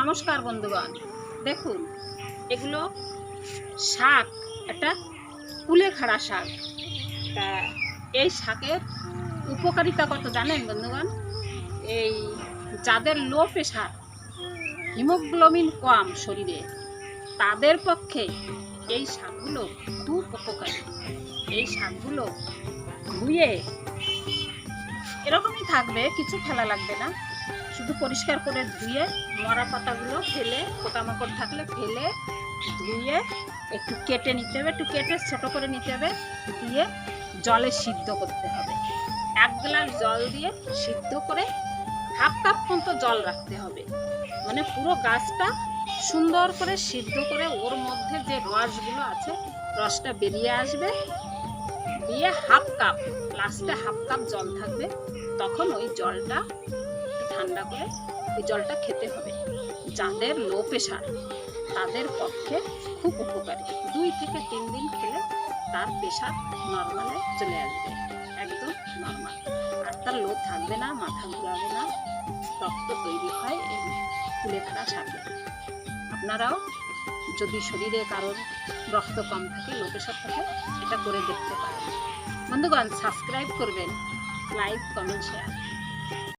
নমস্কার বন্ধুগণ। দেখুন, এগুলো শাক, একটা কুলেখাড়া শাক। তা এই শাকের উপকারিতা কত জানেন বন্ধুগণ? এই যাদের লো প্রেশার, হিমোগ্লোবিন কম শরীরে, তাদের পক্ষে এই শাকগুলো খুব উপকারী। এই শাকগুলো ধুয়ে এরকমই থাকবে, কিছু ফেলা লাগবে না। শুধু পরিষ্কার করে ধুয়ে, মরা পাতাগুলো ফেলে, পোকামাকড় থাকলে ফেলে ধুয়ে একটু কেটে নিতে হবে। একটু কেটে ছোট করে নিতে হবে, দিয়ে জলে সিদ্ধ করতে হবে। এক গ্লাস জল দিয়ে সিদ্ধ করে হাফ কাপ পর্যন্ত জল রাখতে হবে। মানে পুরো গাছটা সুন্দর করে সিদ্ধ করে ওর মধ্যে যে রসগুলো আছে, রসটা বেরিয়ে আসবে। দিয়ে হাফ কাপ, লাস্টে হাফ কাপ জল থাকবে। তখন ওই জলটা ঠান্ডা করে ওই জলটা খেতে হবে, যাদের লো প্রেশার তাদের পক্ষে খুব উপকারী। দুই থেকে তিন দিন খেলে তার প্রেশার নর্মালে চলে আসবে, একদম নর্মাল আর তার লো থাকবে না, মাথা ঘুরাবে না, রক্ত তৈরি হয় এই কুলেখাড়া শাকে আপনারাও যদি শরীরে কারোর রক্ত কম থাকে, লোকের সাথে এটা করে দেখতে পারেন। বন্ধুগণ সাবস্ক্রাইব করবেন লাইক কমেন্ট শেয়ার